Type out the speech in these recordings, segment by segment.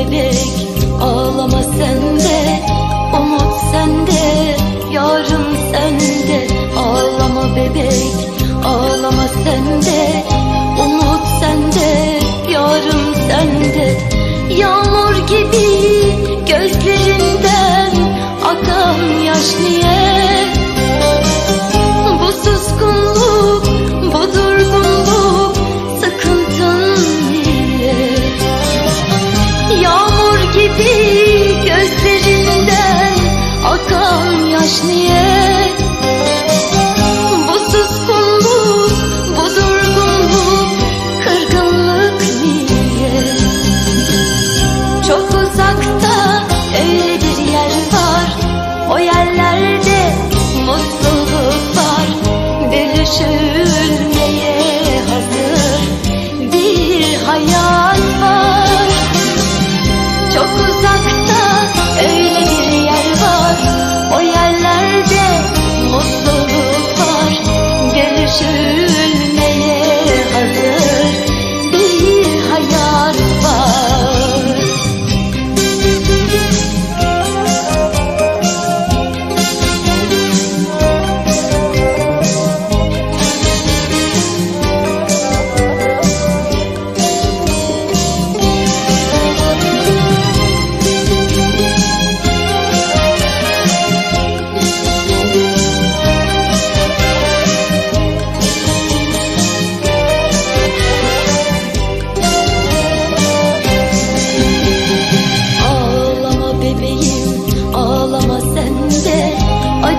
bebek ağlama sen de Umut sende yarın sende. Ağlama bebek ağlama sen de Umut sende yarın sende. Yağmur gibi Śmiech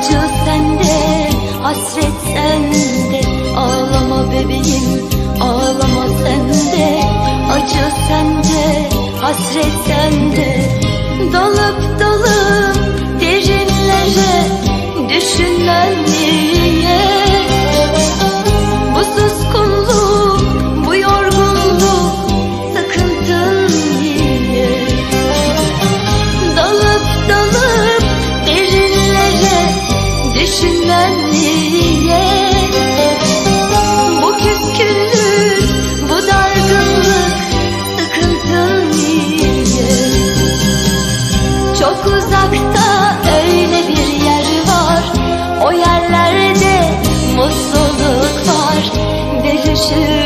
Acı sende hasret sende. Ağlama bebeğim ağlama sende. Acı sende hasret sende Çok uzakta öyle bir yer var. O yerlerde mutluluk var. Derişir